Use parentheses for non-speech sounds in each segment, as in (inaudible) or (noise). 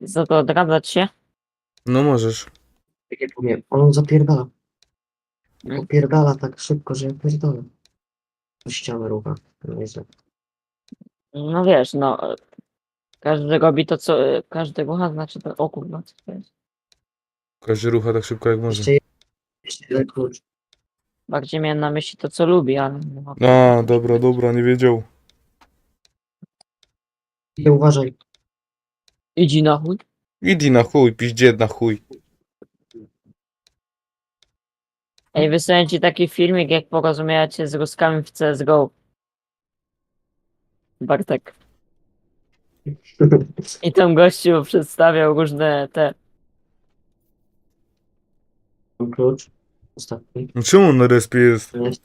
Za to odradzać się? No możesz. Tak jak mówię, on zapierdala. Mm. Opierdala tak szybko, że ja pierdolę. Do ściany rucha. No No wiesz, no. Każdy robi to, co. Każdy rucha, znaczy to. O kurwa, co to jest? Każdy rucha tak szybko jak może. Jeszcze, jeszcze jeden klucz. Bardziej miałem na myśli to, co lubi, ale. No, A, dobra, dobra, nie wiedział. I uważaj. Idzi na chuj. Idź na chuj, piździe na chuj. Ej, wysłałem ci taki filmik, jak porozumiacie z Ruskami w CSGO. Bartek. I tam gościu przedstawiał różne te. Mam klucz. Ostatni. No Czemu on na respie jest? Jest.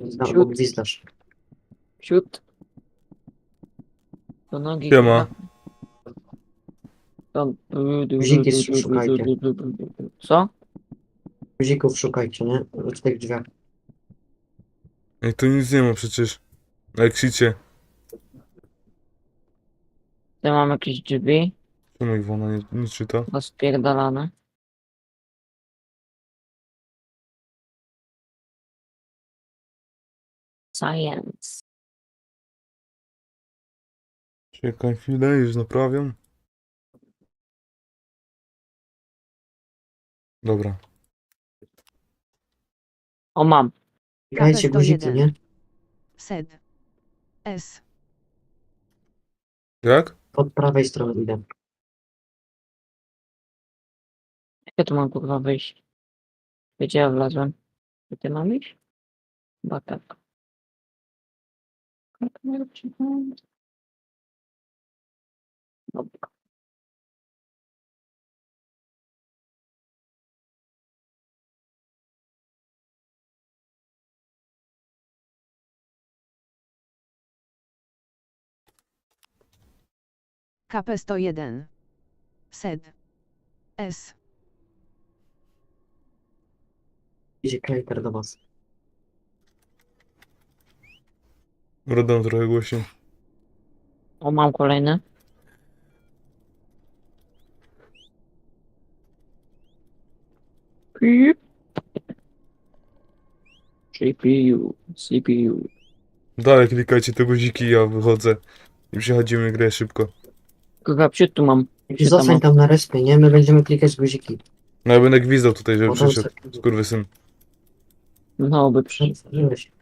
Zna- Ciut. Gwizdasz. Siód. Do nogi. Siema. Tam- Guziki szukajcie. Co? Guzików szukajcie, nie? W tych drzwiach. Ej, tu nic nie ma przecież. Na exicie. Tu mam jakieś drzwi Czemu Iwona nie, nie czyta? rozpierdalane. Science. Czekaj chwilę, już naprawiam. Dobra. O, mam. Klikajcie KP101. guziki, nie? Sed. S. Jak? Od prawej strony idę. Jak ja tu mam kurwa wyjść? Gdzie ja wlazłem? Gdzie ty mam iść? Chyba tak. Dobra. KP 101. Sed. S. Idzie Klejter do was. Rodam trochę głośniej. O, mam kolejny. Pip. CPU, CPU. Dalej klikajcie te guziki, ja wychodzę. I przechodzimy grę szybko. Przód tu mam. I zostań tam na respie, nie? My będziemy klikać guziki. No ja będę gwizdał tutaj, żeby Potem przyszedł. Skurwysyn. No, by przyszedł. Przeżyłeś. Ej,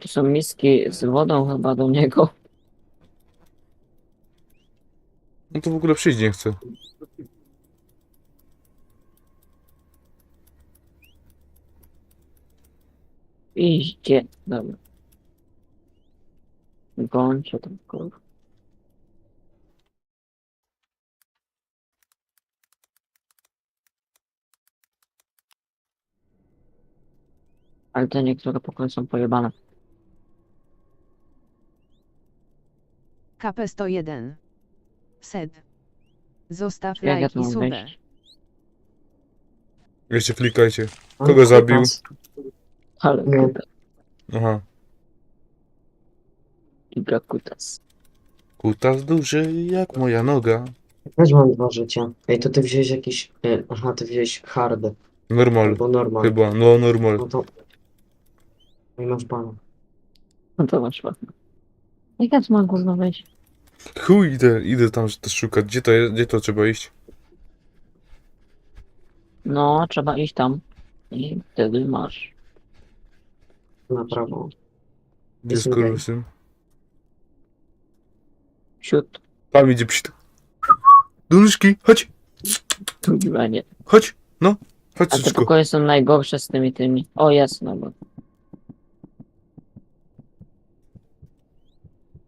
tu są miski z wodą chyba do niego. No to w ogóle przyjść nie chce. Idzie. Dobra. Gońcie tam, kurwa. Ale te niektóre pokoje są pojebane. KP 101. Sed. Zostaw Jak ja lajki mam subę. wejść? Jeszcze klikajcie. Kogo zabił? Ale Nie. kutas. Aha. Giga kutas. Kutas duży jak moja noga. Też mam dwa życia. Ej, to ty wziąłeś jakiś... e, Aha, ty wziąłeś hard. Normal. Albo normal. Chyba, no normal. No to... No i masz pana. No to masz ładne. Jak ja tu mam kurwa wejść? Chuj, idę, idę tam to szukać. Gdzie to jest? Gdzie to trzeba iść? No, trzeba iść tam. I wtedy masz. Na prawo. Gdzie Jest skurwysyn? Siód. Tam idzie psit. Do nóżki, chodź, Tu chyba nie. chodź, no. Chodź A te szybko. pokoje są najgorsze z tymi tymi. O, jest, no bo.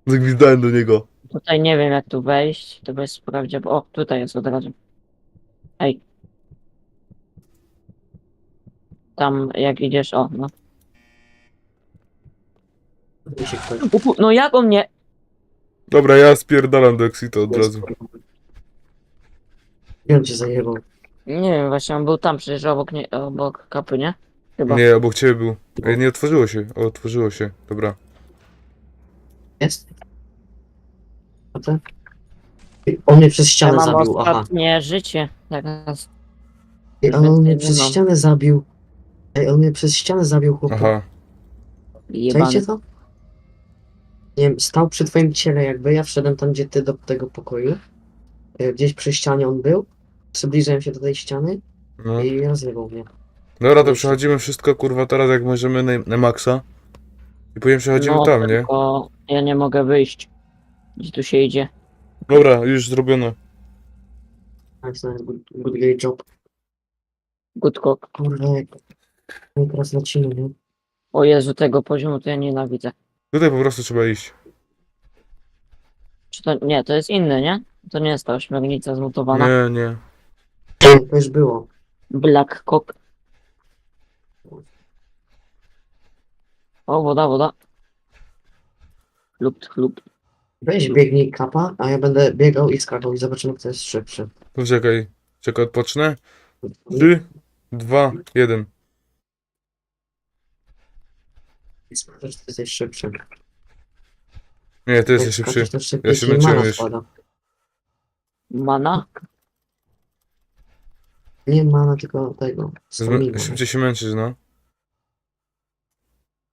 Zagwizdałem do niego. Tutaj nie wiem jak tu wejść. To bez sprawdzia. bo- O, tutaj jest od razu. Ej. Tam jak idziesz, o, no. I się ktoś... Upu, no jak on nie. Dobra, ja spierdalam do Exita od razu. Gdzie on cię zajebał? Nie wiem, właśnie on był tam przecież obok, nie, obok kapy, nie? Chyba. Nie, obok ciebie był. Ej, nie otworzyło się. O, otworzyło się. Dobra. Jest? On mnie przez Ja ścianę mam zabił, aha. ostatnie życie. Tak, nas- Ej, ale on mnie przez mam. ścianę zabił. Ej, on mnie przez ścianę zabił, chłopie. Aha. jebany. Czajcie to? Nie wiem, stał przy twoim ciele jakby, ja wszedłem tam, gdzie ty do tego pokoju. E, Gdzieś przy ścianie on był. Przybliżyłem się do tej ściany No. i rozjebał mnie. Dobra, to przechodzimy wszystko, kurwa, teraz jak możemy na, na maksa. I później przechodzimy no, tam, nie? tylko ja nie mogę wyjść. Gdzie tu się idzie? Dobra, już zrobione. Nice, nice, good, good job. Good cock. Kurwa, jak... No i teraz lecimy, nie? O Jezu, tego poziomu to ja nienawidzę. Tutaj po prostu trzeba iść. Czy to, nie, to jest inny, nie? To nie jest ta ośmiornica zmutowana. Nie, nie. To już było. Black cock. O, woda, woda. Lub, lub. Weź biegnij kapa, a ja będę biegał i skakał i zobaczymy, kto jest szybszy. Poczekaj. Czekaj, odpocznę. Trzy, dwa, jeden. I sprawdzę, czy ty jesteś szybszy. Nie, ty jesteś szybszy. Ja się męczyłem mana już. Mana? Nie mana, tylko tego. Zmę- Stamina. Szybciej się męczysz, no.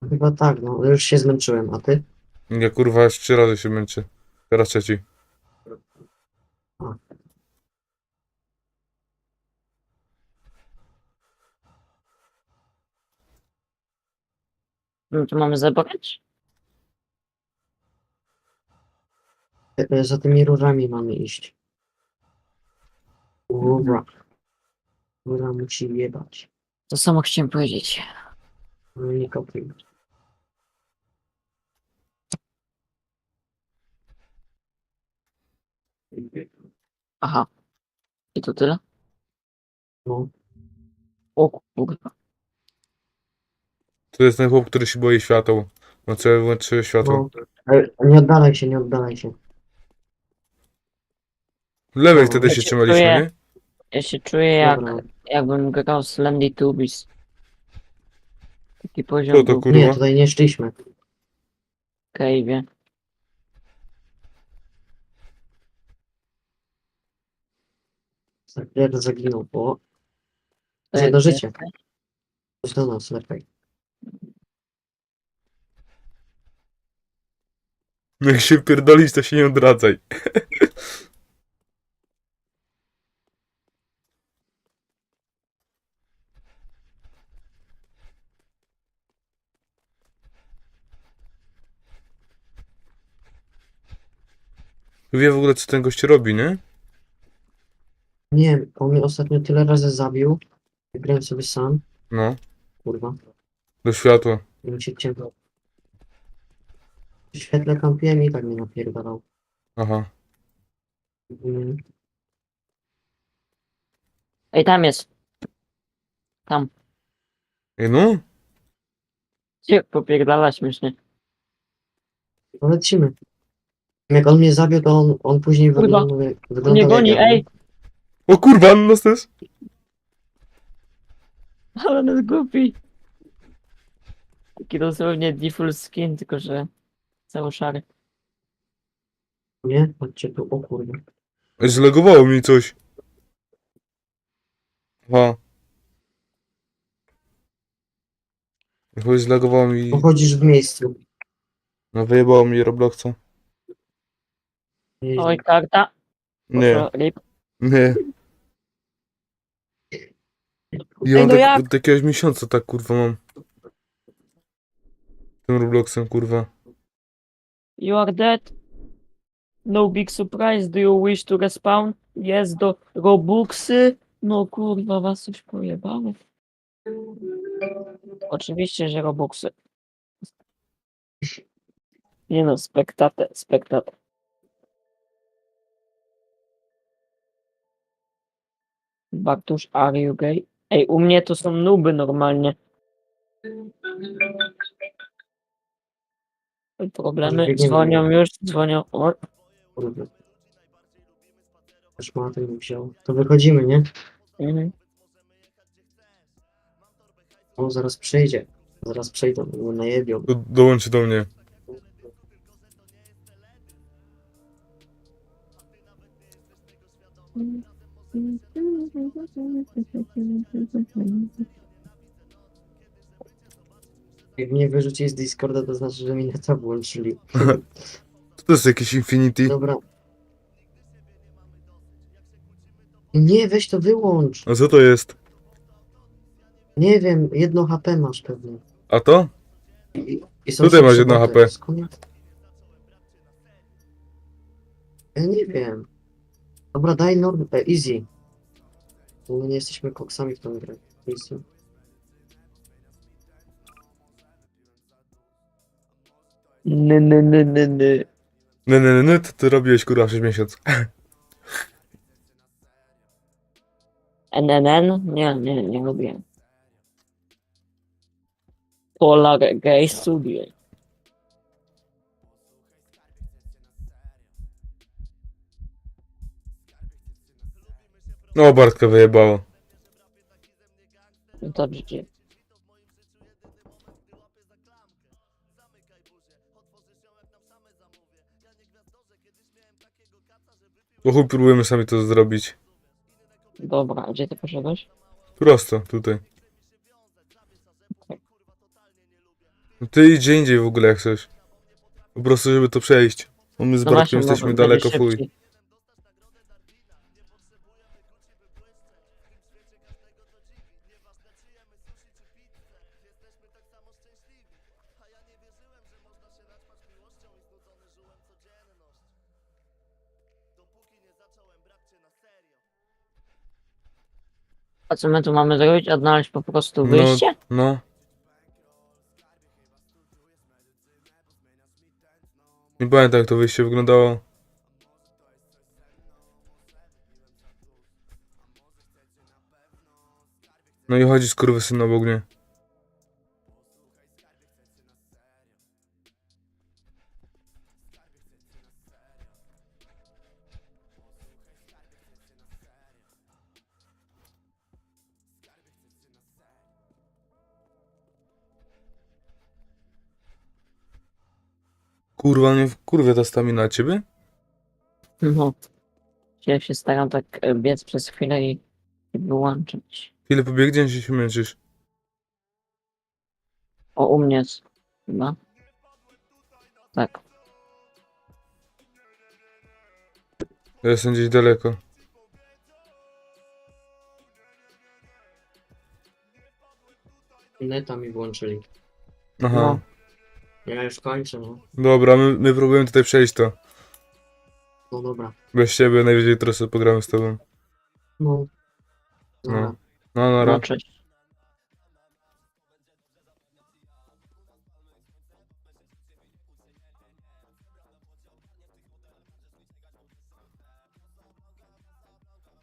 Chyba tak, no. Już się zmęczyłem, a ty? Nie, kurwa, już trzy razy się męczy. Teraz trzeci. No to mamy zabrać? E, Za tymi rurami mamy iść. Rura. Rura musi jebać. To samo chciałem powiedzieć. No nie kopiuj. Aha. I to tyle? No. O kurwa. To jest ten chłop, który się boi świateł. No co ja włączyłem światło. no. Ale Nie oddalaj się, nie oddalaj się. Lewej No. wtedy Ja się się trzymaliśmy, czuję- nie? Ja się czuję jak, Dobra. jakbym grał z Landy Tubis. Taki poziom Co to był w kurwa? Nie, tutaj nie szliśmy. cave'ie. Jak zaginął, bo To jedno życie. Chodź do nas, lepiej. Jak się pierdolisz, to się nie odradzaj. Wie w ogóle, co ten gość robi, nie? Nie, on mnie ostatnio tyle razy zabił. Grałem sobie sam. No, Kurwa. do światła. I mi się ciemno. W świetle kampiłem i tak mnie napierdalał. Aha. Mm. Ej, tam jest. Tam. Ej, no? Cię popierdala śmiesznie. No lecimy. Jak on mnie zabił, to on, on później Kurwa. wyglądał, On wyglądał mnie jak goni, ja, ej! O kurwa, nas też. Ale on jest głupi. Taki dosłownie default skin, tylko że cały szary. Nie? Chodźcie tu, o kurwa. Zlegowało mi coś. Aha. Chuj, zlegowało mi... Pochodzisz w miejscu. No wyjebało mi Robloxa. Oj, karta. Nie, nie. Ja Ej, no tak, jak? od jakiegoś miesiąca tak kurwa mam. Tym Robloxem kurwa. You are dead. No big surprise. Do you wish to respawn? Jest do Robuxy. No kurwa, was coś pojebało. Oczywiście, że Robuxy. Nie no, spektatę, spektatę. Bartusz, are you gay? Ej, u mnie to są nuby normalnie. Problemy, dzwonią już, dzwonią. O. Też ma ten wziął. To wychodzimy, nie? Mhm. On zaraz przyjdzie. Zaraz przejdą, bo najebią. Do, dołączy do mnie. Jak mnie wyrzucili z Discorda, to znaczy, że mi neta włączyli. To jest jakiś Infinity. Dobra. Nie, weź to wyłącz. A co to jest? Nie wiem, jedno HP masz pewnie. A to? I, i są Tutaj masz jedno boty. HP. Skąd? Ja nie wiem. Dobra, daj norm... E, easy. Bo my nie jesteśmy koksami w tą grę. Easy. Ny, ny, ny, ny, ny. Nie, nie, nie, nie, to ty robiłeś kurwa 6 miesięcy. NNN? Nie, nie, nie lubię. Polar Gay Studio. No, Bartka wyjebało. No dobrze, dzień. Chuj próbujemy sami to zrobić. Dobra, a gdzie ty poszedłeś? Prosto, tutaj. No ty idź gdzie indziej w ogóle jak chcesz. Po prostu, żeby to przejść. Bo my z No Bartkiem bo jesteśmy będzie daleko, chuj. szybciej. A co my tu mamy zrobić? Odnaleźć po prostu No, wyjście? no. Nie pamiętam jak to wyjście wyglądało. No i chodzi skurwysyn obok mnie. Kurwa, nie kurwa ta stamina ciebie? No. Ja się staram tak e, biec przez chwilę i i wyłączyć. Ile pobiegniesz i się męczysz? O, u mnie jest chyba. Tak. Ja jestem gdzieś daleko. Neta mi włączyli. Aha. No. Ja już kończę, no. Dobra, my, my próbujemy tutaj przejść to. No dobra. Bez ciebie najwyżej trochę sobie pogramy z tobą. No. No. Dobra. No, no, No, no. cześć.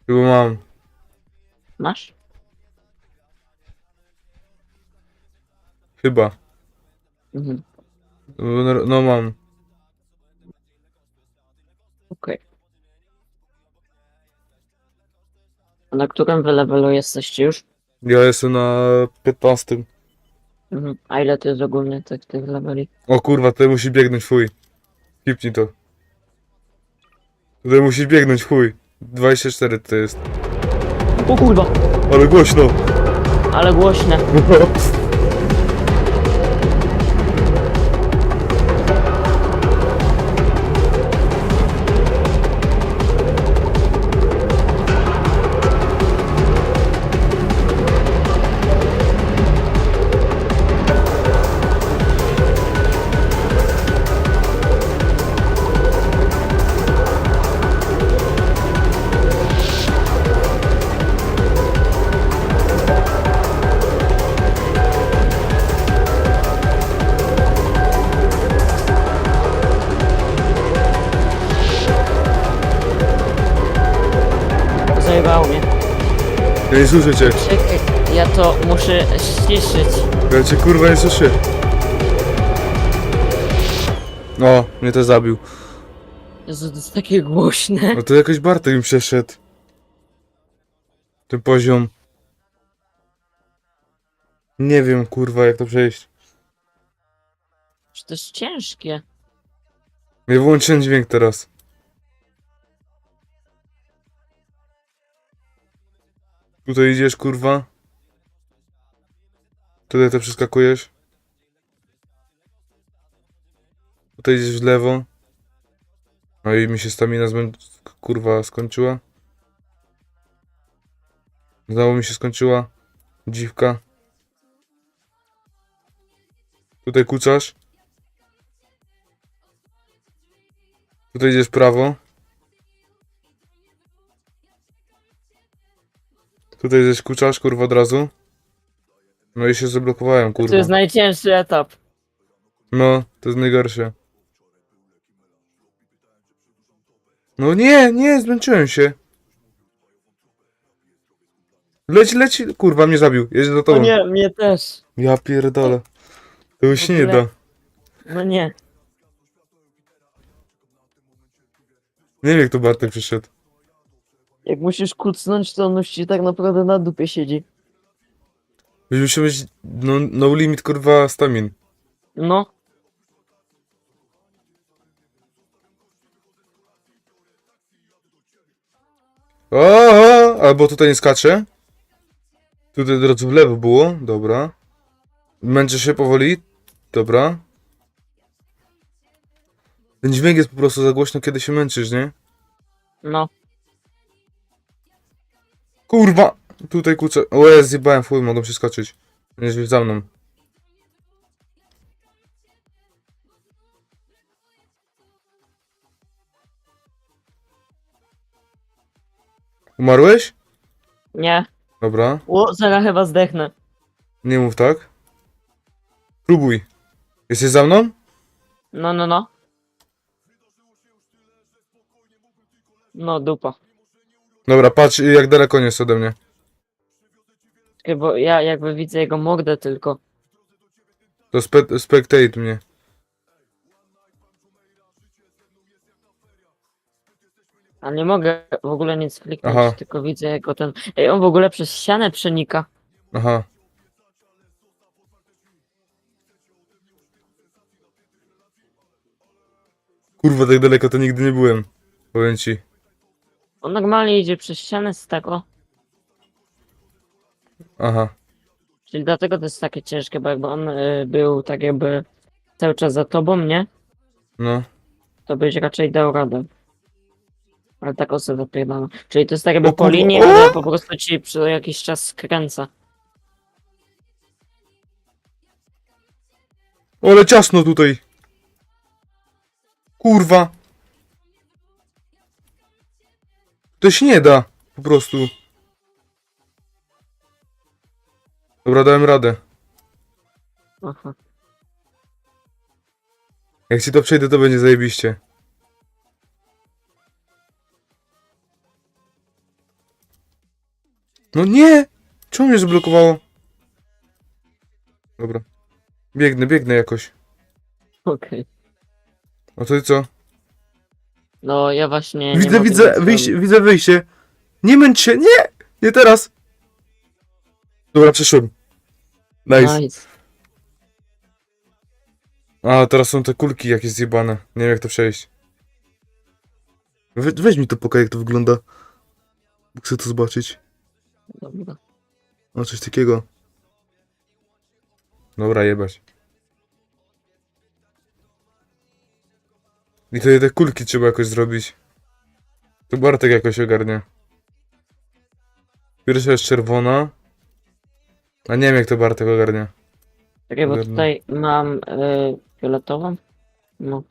Chyba mam. Masz? Chyba. Mhm. No, no mam. Okej. A na którym wy levelu jesteście już? Ja jestem na 15. Mhm. A ile to jest ogólnie tych, tych leveli? O kurwa, tutaj musi biegnąć chuj. Kipnij to. Tutaj musi biegnąć chuj. 24 to jest. O kurwa! Ale głośno. Ale głośne. (laughs) Zajebało mnie. Nie słyszę cię. Czekaj, ja to muszę ściszyć. Ja cię kurwa nie słyszę. O, mnie to zabił. Jezu, to jest takie głośne. No to jakoś Bartek mi przeszedł. Ten poziom. Nie wiem, kurwa, jak to przejść. Że to jest ciężkie. Ja wyłączyłem dźwięk teraz. Tutaj idziesz, kurwa. Tutaj to przeskakujesz. Tutaj idziesz w lewo. No i mi się stamina zmę... kurwa skończyła. Znowu mi się skończyła. Dziwka. Tutaj kucasz. Tutaj idziesz prawo. Tutaj idziesz kuczasz, kurwa, od razu. No i się zablokowałem, To kurwa. jest najcięższy etap. No, to jest najgorsze. No nie, nie, zmęczyłem się. Leć, leć, kurwa, mnie zabił. Jedzie do tobą. nie, mnie też. Ja pierdolę. To już się nie da. No nie. Nie wiem, jak to Bartek przyszedł. Jak musisz kucnąć, to on już ci tak naprawdę na dupie siedzi. Musiał mieć no, no limit, kurwa, stamin. No. O, albo tutaj nie skacze. Tutaj drodzy w lewo było, dobra. Męczę się powoli, dobra. Ten dźwięk jest po prostu za głośno, kiedy się męczysz, nie? No. Kurwa! Tutaj kucę. O, ja zjebałem w chuj, mogą przeskoczyć. Nie za mną. Umarłeś? Nie. Dobra. O, zaraz chyba zdechnę. Nie mów tak. Próbuj. Jesteś za mną? No, no, no. No, dupa. Dobra, patrz jak daleko nie jest ode mnie. Czekaj, Bo ja jakby widzę jego mordę tylko. To spe spectate mnie. A nie mogę w ogóle nic kliknąć, Aha. tylko widzę jego ten... Ej, on w ogóle przez ścianę przenika. Aha. Kurwa, tak daleko to nigdy nie byłem. Powiem ci. On normalnie idzie przez ścianę z tego. Aha. Czyli dlatego to jest takie ciężkie, bo jakby on y, był tak jakby cały czas za tobą, nie? No. To byś raczej dał radę. Ale tak oso zapierdala. Czyli to jest tak jakby O po kurwa, linii, ale po prostu ci przez jakiś czas skręca. Ale ciasno tutaj. Kurwa. To się nie da. Po prostu. Dobra, dałem radę. Aha. Jak ci to przejdę, to będzie zajebiście. No nie! Czemu mnie zablokowało? Dobra. Biegnę, biegnę jakoś. Okej. A to i co? No ja właśnie. nie widzę, mogę widzę, nic wyjście, zrobić. widzę wyjście. Nie męcz się, nie! Nie teraz! Dobra, przeszłem. Nice. Nice. A, teraz są te kulki jakieś zjebane. Nie wiem jak to przejść. We, weź mi to pokaż jak to wygląda. Bo Chcę to zobaczyć. Dobra. O, coś takiego. Dobra, jebać. I to te kulki trzeba jakoś zrobić. To Bartek jakoś ogarnie. Pierwsza jest czerwona. A nie wiem jak to Bartek ogarnia. Czekaj, bo Ogarnę. tutaj mam y, fioletową. No.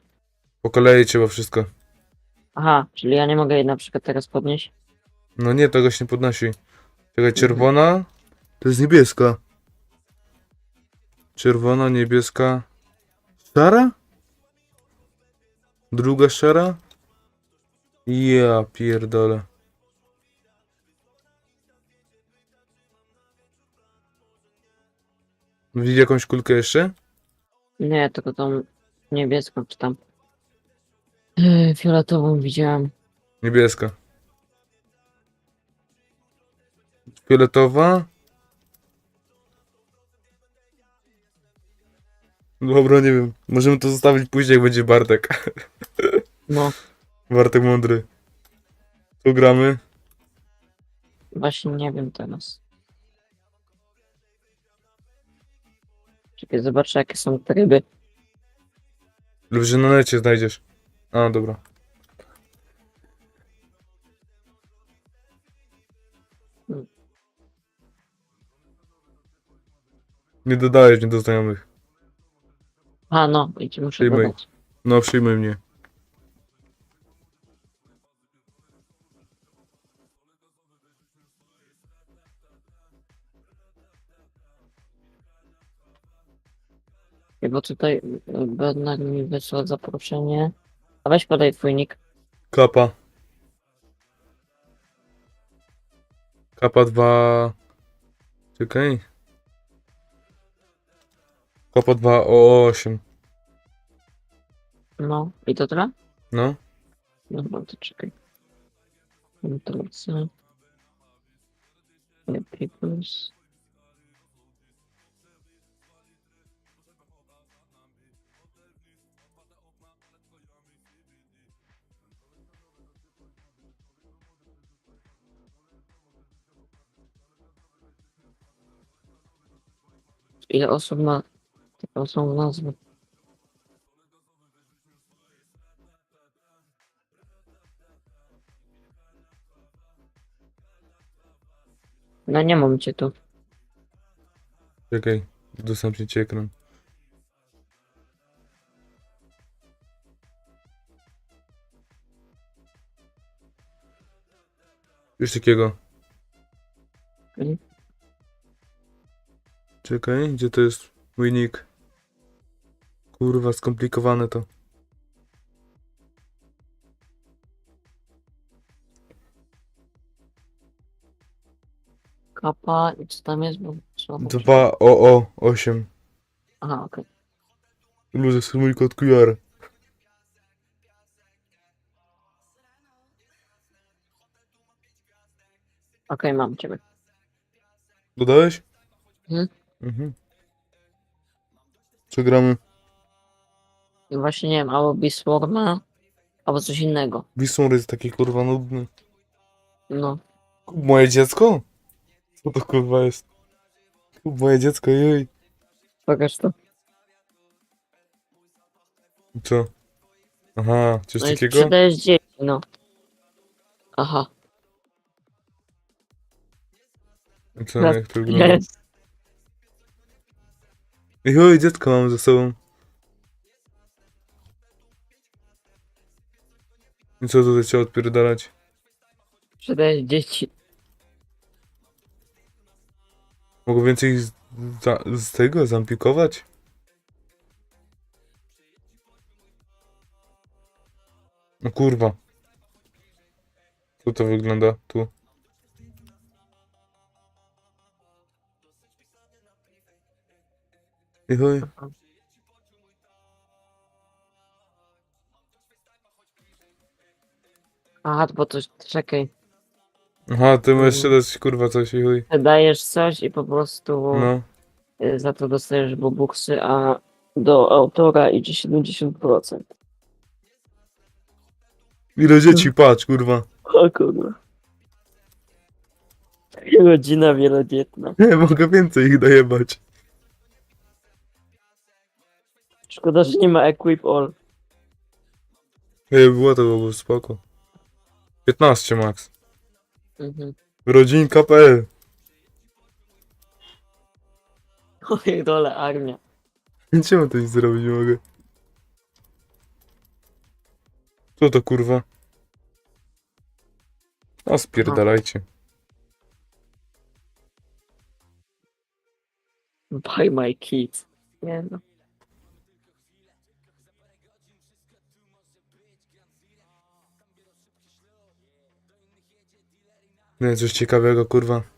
Po kolei trzeba wszystko. Aha, czyli ja nie mogę jej na przykład teraz podnieść. No nie, tego się nie podnosi. Czekaj, czerwona. To jest niebieska. Czerwona, niebieska. Szara? Druga szara? Ja pierdolę. Widzi jakąś kulkę jeszcze? Nie, tylko tą niebieską czy tam. Yy, fioletową widziałem. Niebieska. Fioletowa. Dobra, nie wiem. Możemy to zostawić później, jak będzie Bartek. No, Bartek mądry. Tu gramy. właśnie nie wiem teraz. Czekaj, zobaczę jakie są tryby. Lub że na necie znajdziesz. A, dobra. Nie dodajesz mnie do znajomych. A no, i ci muszę Przyjmuj. dodać. No, przyjmuj mnie. I Bo tutaj y, Bernard mi wysłał zaproszenie. A weź podaj twój nick. Kapa. Kapa 2. Czekaj. Kapa 2 o 8. No, i to tyle? No. Dobra, to czekaj. Ctrl C. Lepiej plus. Ma taką samą nazwę? No nie mam cię tu. Czekaj. Udostępnię ci ekran. Już takiego. Czekaj, gdzie to jest mój nick? Kurwa, skomplikowane to. Kapa i co tam jest? Bo trzeba 2 o o 8. Aha, okej. Luzek, mój kod QR. Okej, mam ciebie. Dodałeś? Mhm. Mhm. Co gramy? I właśnie nie wiem, albo Biswarma, albo coś innego. Wismor jest taki kurwa nudny. No, Kup moje dziecko? Co to kurwa jest? Kup moje dziecko, jej. pokaż to. Co? Aha, coś No i takiego? sprzedajesz dzieci, no. Aha, Co, jak to wygląda? jest. Dziecko mam ze sobą. I co tutaj trzeba odpierdalać? Sprzedajesz dzieci. Mogę więcej z, za, z tego zampikować? No kurwa. Co to wygląda tu? I chuj. Aha, bo to czekaj. Aha, ty możesz dać kurwa coś i chuj. Dajesz coś i po prostu No. y, za to dostajesz bobuksy, a do autora idzie 70%. Ile dzieci, patrz, kurwa. O kurwa. Rodzina wielodzietna. Nie, mogę więcej ich dojebać. Szkoda, że nie ma Equip All. Nie, było to było spoko. 15 max. Mhm. Rodzinka.pl O dole armia. Czemu to nic zrobić nie mogę? Co to kurwa? A spierdalajcie. Buy my kids. Nie no. Nie, coś ciekawego kurwa.